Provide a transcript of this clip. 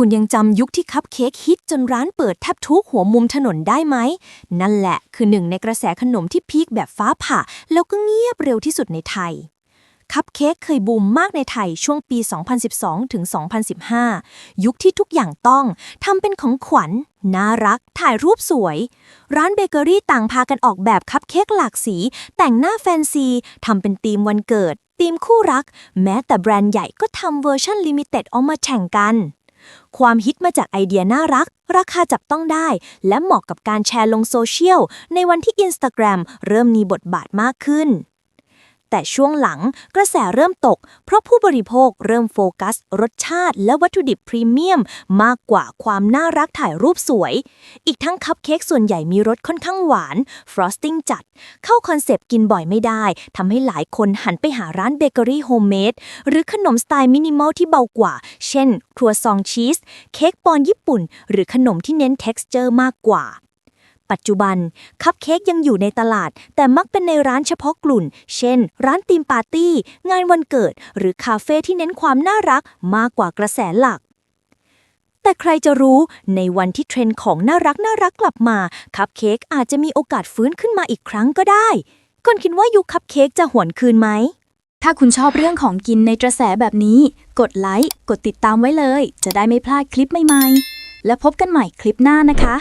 คุณยังจำยุคที่คัพเค้กฮิตจนร้านเปิดแทบทุกหัวมุมถนนได้ไหม นั่นแหละคือหนึ่งในกระแสขนมที่พีคแบบฟ้าผ่า แล้วก็เงียบเร็วที่สุดในไทย คัพเค้กเคยบูมมากในไทยช่วงปี 2012 ถึง 2015 ยุคที่ทุกอย่างต้องทำเป็นของขวัญน่ารัก ถ่ายรูปสวย ร้านเบเกอรี่ต่างพากันออกแบบคัพเค้กหลากสี แต่งหน้าแฟนซีทำเป็นธีมวันเกิดธีมคู่รัก แม้แต่แบรนด์ใหญ่ก็ทำเวอร์ชันลิมิเต็ดออกมาแข่งกัน ความฮิตมาจากไอเดียน่ารัก ราคาจับต้องได้ และเหมาะกับการแชร์ลงโซเชียล ในวันที่ Instagram เริ่มมีบทบาทมากขึ้น แต่ช่วงหลังกระแสเริ่มตก เพราะผู้บริโภคเริ่มโฟกัส รสชาติ และวัตถุดิบพรีเมียม มากกว่าความน่ารักถ่ายรูปสวย อีกทั้งคัพเค้กส่วนใหญ่มีรสค่อนข้างหวานฟรอสติ้งจัด เข้าคอนเซปต์กินบ่อยไม่ได้ทำให้หลายคนหันไปหาร้านเบเกอรี่โฮมเมดหรือขนมสไตล์มินิมอลที่เบากว่า เช่น ครัวซองชีส เค้กปอนญี่ปุ่น หรือขนมที่เน้น t e x t อร์มากกว่า ปัจจุบัน คัพเค้กยังอยู่ในตลาด แต่มักเป็นในร้านเฉพาะกลุ่นเช่น ร้านธีมปาร์ตี้ งานวันเกิด หรือคาเฟ่ที่เน้นความน่ารักมากกว่ากระแสหลัก แต่ใครจะรู้ในวันที่เทรนด์ของน่ารักน่ารักกลับมา คัพเค้กอาจจะมีโอกาสฟื้นขึ้นมาอีกครั้งก็ได้คนคิดว่ายุคคัพเค้กจะหวนคืนไหม ถ้าคุณชอบเรื่องของกินในกระแสแบบนี้ กดไลค์ กดติดตามไว้เลย จะได้ไม่พลาดคลิปใหม่ๆ และพบกันใหม่คลิปหน้านะคะ